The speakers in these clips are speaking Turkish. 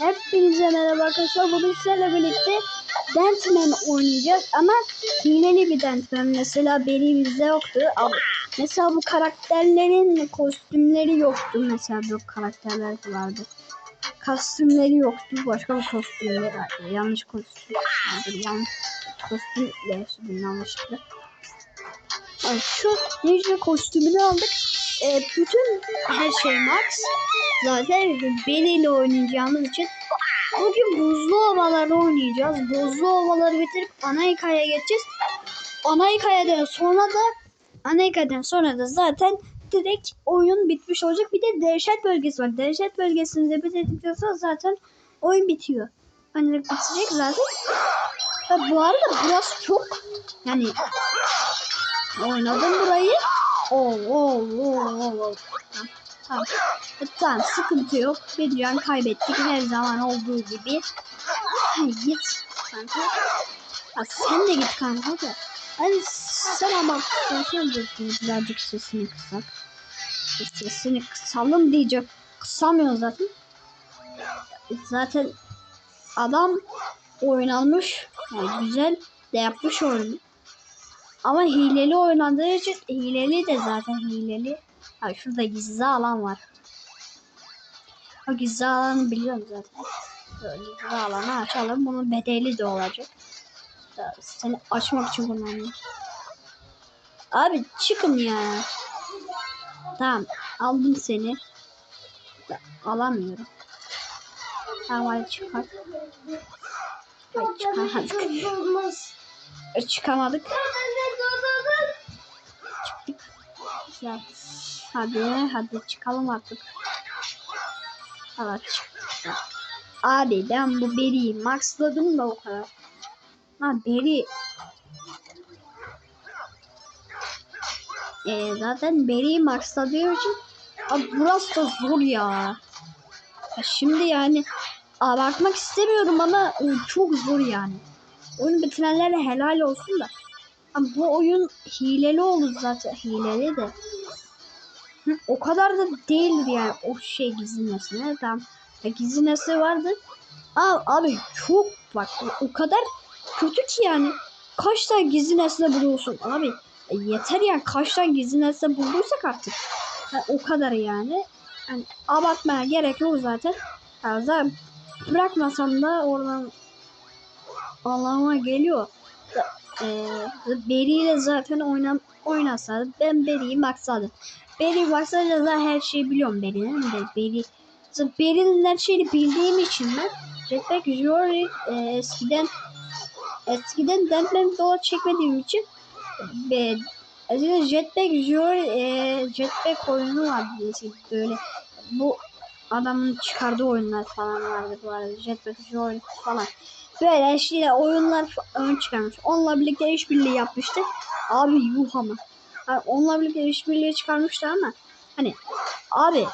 Hepinize merhaba arkadaşlar. Bugün sizlerle birlikte Dentman oynayacağız ama hileli bir Dentman. Mesela benim bizde yoktu. Ama mesela bu karakterlerin kostümleri yoktu. Mesela bu karakterler vardı. Kostümleri yoktu. Başka bir kostümleri vardı. Yanlış kostüm. vardı. Yanlış kostüm değiştirdim yanlışlıkla. Yani şu ninja kostümünü aldık. E, bütün her şey max. Zaten beniyle oynayacağımız için bugün buzlu ovaları oynayacağız. Buzlu ovaları bitirip ana hikayeye geçeceğiz. Ana hikayeden sonra da ana hikayeden sonra da zaten direkt oyun bitmiş olacak. Bir de dehşet bölgesi var. Dehşet bölgesini de bitirdikten sonra zaten oyun bitiyor. Hani bitecek zaten. Ha, bu arada burası çok yani oynadım burayı. Oo, oo, oo, oo. Tamam. E, Tamam sıkıntı yok. Bir can kaybettik her zaman olduğu gibi. Git kanka. Ha, sen de git kanka da. Hadi sen ama sen de birazcık sesini kısak. Sesini kısalım diyecek. Kısamıyor zaten. Zaten adam oynanmış. Yani güzel de yapmış oyunu. Ama hileli oynandığı için hileli de zaten hileli. Ha şurada gizli alan var. O gizli alanı biliyorum zaten. Böyle gizli alanı açalım. Bunun bedeli de olacak. Seni açmak için kullanıyorum. Abi çıkın ya. Tamam aldım seni. Alamıyorum. Tamam hadi çıkar. Hadi. E, Çıkamadık. Güzel. Hadi hadi çıkalım artık. Evet çıktık. Abi ben bu beriyi maxladım da o kadar. Ha beri. Ee, zaten beriyi maxladığım için abi burası da zor ya. ya. Şimdi yani abartmak istemiyorum ama e, çok zor yani. Oyunu bitirenlere helal olsun da. Bu oyun hileli olur zaten. Hileli de. Hı, O kadar da değildir yani o şey gizli nesne. Tamam. Ya gizli nesne vardı. Aa, abi çok bak o kadar kötü ki yani. Kaç tane gizli buluyorsun abi. E, yeter yani kaç tane gizli bulduysak artık. Ha, o kadar yani. yani. Abartmaya gerek yok zaten. Ya zaten bırakmasam da oradan anlama geliyor. Ee, Beri ile zaten oynam oynasa ben Beri'yi maksadım. Beri maksadı zaten her şeyi biliyorum Beri'nin de Beri Beri'nin her şeyini bildiğim için ben Jetpack Jory e, eskiden eskiden Deadman dolar çekmediğim için be, eskiden Jetpack Jory e, Jetpack oyunu vardı eskiden böyle bu adamın çıkardığı oyunlar falan vardı bu arada Jetpack Jory falan böyle işte oyunlar ön çıkarmış. Onunla birlikte işbirliği yapmıştı. Abi yuh ama. Yani onunla birlikte işbirliği çıkarmıştı ama hani abi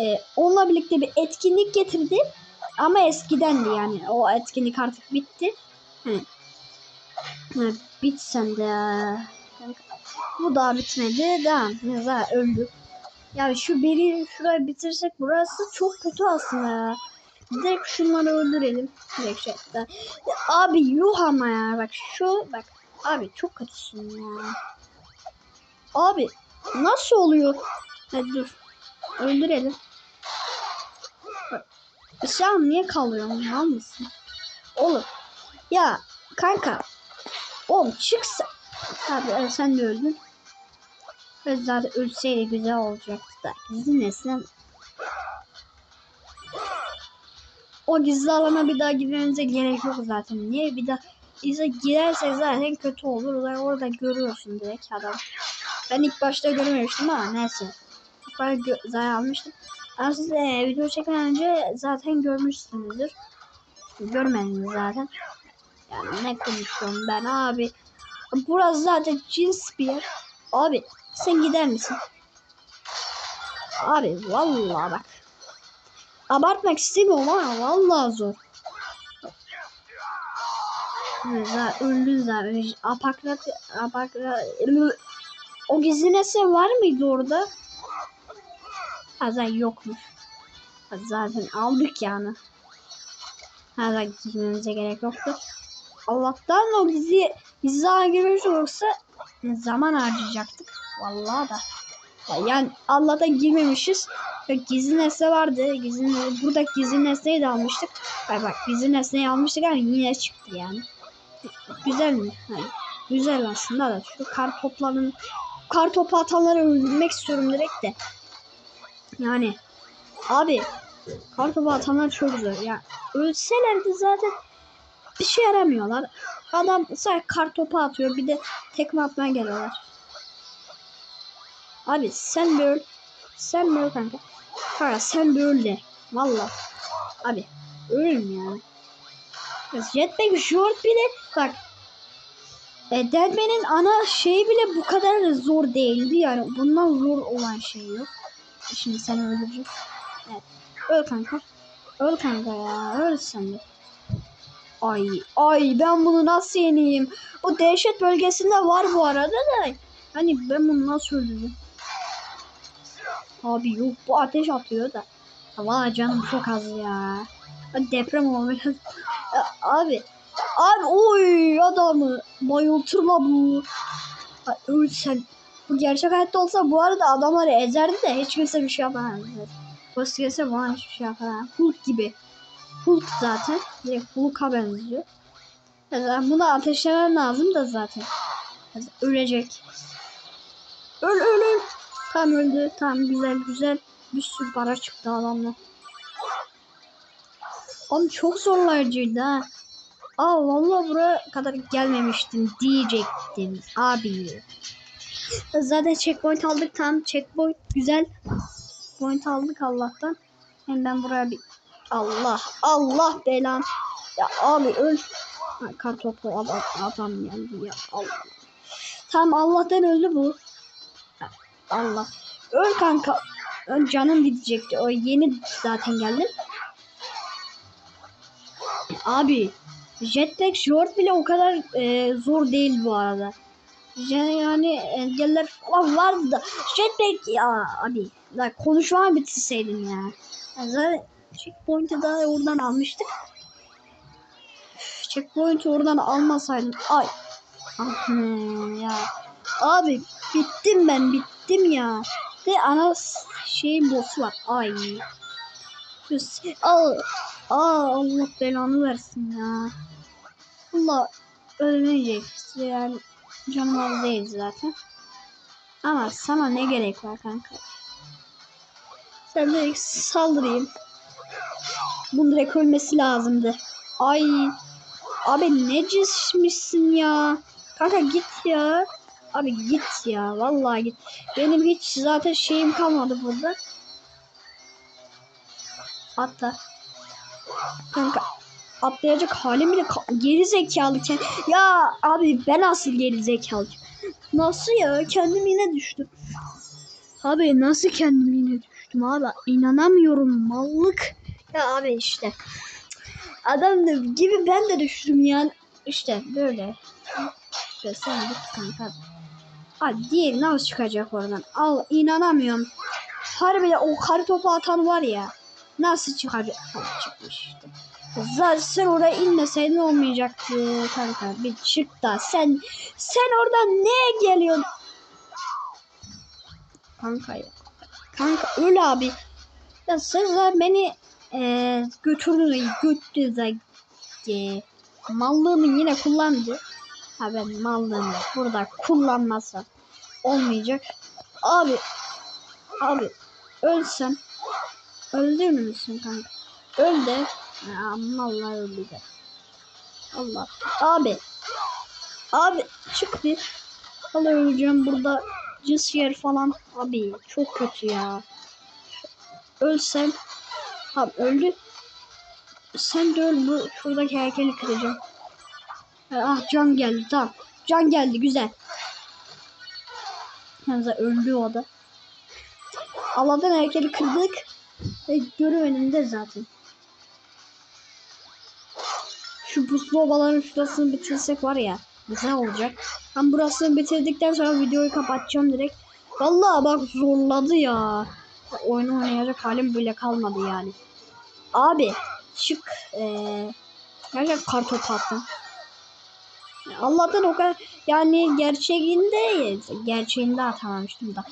e, onunla birlikte bir etkinlik getirdi ama eskidendi yani. O etkinlik artık bitti. Hani, hani bitsen de bu daha bitmedi. Devam. Mesela öldük. Yani şu biri şurayı bitirsek burası çok kötü aslında ya. Direkt şunları öldürelim. Direkt şey. Abi yuh ama ya. Bak şu bak. Abi çok kötüsün ya. Abi nasıl oluyor? Hadi dur. Öldürelim. Sen niye kalıyorsun? Mal mısın? Oğlum. Ya kanka. Oğlum çıksa. Abi evet, sen de öldün. Zaten ölseydi güzel olacaktı da. Gizli nesne o gizli alana bir daha girmenize gerek yok zaten. Niye bir daha bize girersek zaten kötü olur. Zaten orada görüyorsun direkt adam. Ben ilk başta görmemiştim ama neyse. İlk başta zaten almıştım. Ama siz e, video çekmeden önce zaten görmüşsünüzdür. Görmediniz zaten. Yani ne konuşuyorum ben abi. Burası zaten cins bir yer. Abi sen gider misin? Abi vallahi bak. Abartmak istemiyorum ama vallahi zor. Zaten öldün zaten. Apakrat, apakrat. O gizli nesne var mıydı orada? Ha zaten yokmuş. Zaten aldık yani. Ha gitmemize gerek yoktu. Allah'tan o bizi bizi daha olursa zaman harcayacaktık. Vallahi da. Ya Yani Allah'tan girmemişiz. Gizli nesne vardı. Gizli, burada gizli nesneyi de almıştık. Bak bak gizli nesneyi almıştık ama yine çıktı yani. Güzel mi? Hayır. Güzel aslında da. Şu kar toplarının kar topu atanları öldürmek istiyorum direkt de. Yani abi kar topu atanlar çok zor. Ya ölselerdi zaten bir şey yaramıyorlar. Adam sadece kar topu atıyor. Bir de tekme atmaya geliyorlar. Abi sen böyle sen böyle kanka. Kanka sen böyle. Valla. Abi ölüm yani. Ya Jetpack short bile bak e, Deadman'in ana şeyi bile bu kadar zor değildi yani. Bundan zor olan şey yok. Şimdi sen öldüreceksin. Evet. Öl kanka. Öl kanka ya. Öl sen de. Ay ay ben bunu nasıl yeneyim? O dehşet bölgesinde var bu arada da. Hani ben bunu nasıl öldürürüm? Abi yok bu ateş atıyor da. Valla canım çok az ya. Deprem olmuş. abi. Abi oy adamı bayıltır la bu. Öl sen. Bu gerçek hayatta olsa bu arada adamları ezerdi de hiç kimse bir şey yapamaz. Boss gelse bana hiçbir şey yapamaz. Hulk gibi. Hulk zaten. Direkt Hulk'a benziyor. Yani bunu ateşlemem lazım da zaten. Ölecek. Öl öl öl. Tam öldü. Tamam güzel güzel. Bir sürü para çıktı adamla. Oğlum çok zorlayıcıydı ha. Aa vallahi buraya kadar gelmemiştim diyecektim abi. Zaten checkpoint aldık tam checkpoint güzel. Point aldık Allah'tan. Hem ben buraya bir Allah Allah belan. Ya abi öl. Kartopu adam, adam geldi ya Allah. Tamam Allah'tan öldü bu. Allah. Öl kanka. Öl canım gidecekti. O yeni zaten geldim. Abi Jetpack short bile o kadar e, zor değil bu arada. Yani, engeller falan vardı da Jetpack ya abi la konuşmamı bitirseydim ya. Yani zaten checkpoint'i daha oradan almıştık. Checkpoint'i oradan almasaydım ay. Ah, ya. Abi bittim ben bittim ya. De ana şeyin boss'u var. Ay. Al. Aa Allah belanı versin ya. Allah ölmeyecek. Yani canım değil zaten. Ama sana ne gerek var kanka? Sen direkt saldırayım. Bunun direkt ölmesi lazımdı. Ay. Abi ne cismişsin ya. Kanka git ya. Abi git ya. Vallahi git. Benim hiç zaten şeyim kalmadı burada. Hatta Kanka atlayacak halim bile geri zekalı ke- ya abi ben asıl geri zekalı nasıl ya? Kendim yine düştüm. Abi nasıl kendim yine düştüm abi? İnanamıyorum mallık. Ya abi işte. Adam da gibi ben de düştüm yani. İşte böyle. İşte sen git kanka Hadi diğeri nasıl çıkacak oradan al inanamıyorum harbiden o kar topu atan var ya Nasıl çıkacak? Ha, çıkmış işte. Zaten sen oraya inmeseydin olmayacaktı kanka. Bir çık da sen sen oradan ne geliyorsun? Kanka ya. Kanka öl abi. Ya sen zaten beni e, götürdün götürdü da e, mallığımı yine kullandı. Ha ben burada kullanmazsam olmayacak. Abi abi ölsem Öldü müsün kanka? Öldü. Ya vallahi öldü de. Allah. Abi. Abi çık bir. Vallahi öleceğim burada. Cins yer falan. Abi çok kötü ya. Ölsem. Abi öldü. Sen de öl bu şuradaki heykeli kıracağım. Ah can geldi tamam. Can geldi güzel. Yalnız öldü o da. Allah'tan heykeli kırdık. Ve görev önünde zaten. Şu puslu obaların şurasını bitirsek var ya. Güzel olacak. Ben burasını bitirdikten sonra videoyu kapatacağım direkt. Vallahi bak zorladı ya. Oyunu oynayacak halim bile kalmadı yani. Abi çık. Ee, Gerçekten kartopu attım. Allah'tan o kadar yani gerçeğinde gerçeğinde atamamıştım da.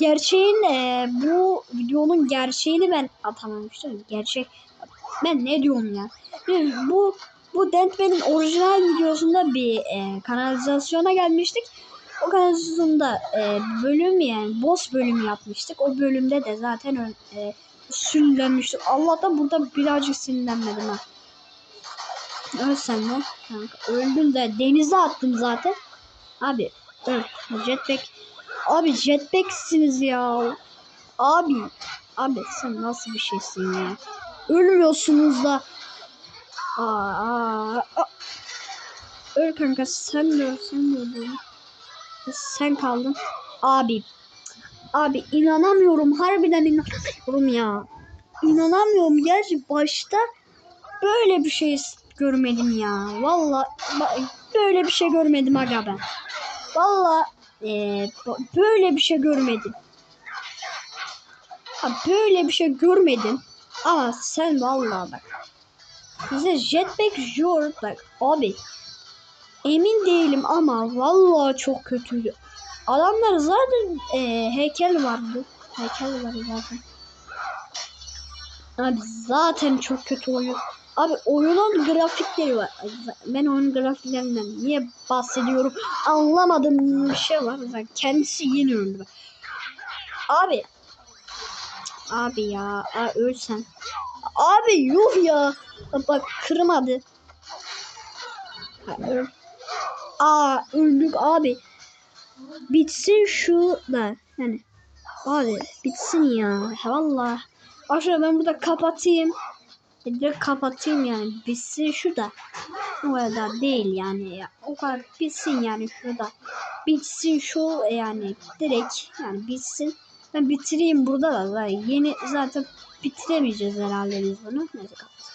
Gerçeğin e, bu videonun gerçeğini ben atamamıştım. Gerçek ben ne diyorum ya? Bu bu Dentman'in orijinal videosunda bir e, kanalizasyona gelmiştik. O kanalizasyonda e, bölüm yani boss bölümü yapmıştık. O bölümde de zaten e, sinirlenmiştik. Allah'tan burada birazcık sinirlenmedim ha. Öl sen de. Kanka, öldüm de denize attım zaten. Abi öl. Jetpack. Abi jetpack'siniz ya. Abi. Abi sen nasıl bir şeysin ya. Ölmüyorsunuz da. Aa, aa, aa. Öl kanka sen de öl sen de öl. Sen kaldın. Abi. Abi inanamıyorum. Harbiden inanamıyorum ya. İnanamıyorum. Gerçi başta böyle bir şey görmedim ya. Valla böyle bir şey görmedim aga ben. Valla b- böyle bir şey görmedim. Ha, böyle bir şey görmedim. Ama sen valla bak. Bize jetpack jor bak abi. Emin değilim ama valla çok kötüydü. Adamlar zaten eee, heykel vardı. Heykel var zaten. Abi zaten çok kötü oyun. Abi oyunun grafikleri var. Ben oyunun grafiklerinden niye bahsediyorum anlamadığım bir şey var. Mesela kendisi yeni öldü. Abi. Abi ya. Aa, ölsen. Abi yuh ya. Bak kırmadı. Ha. Aa öldük abi. Bitsin şu da. Yani. Abi bitsin ya. Valla. Aşağı ben burada kapatayım. Direkt kapatayım yani. Bitsin şu da. O kadar değil yani. Ya. O kadar bitsin yani şurada. Bitsin şu yani. Direkt yani bitsin. Ben bitireyim burada da. Yeni zaten bitiremeyeceğiz herhalde biz bunu. Neyse kapat.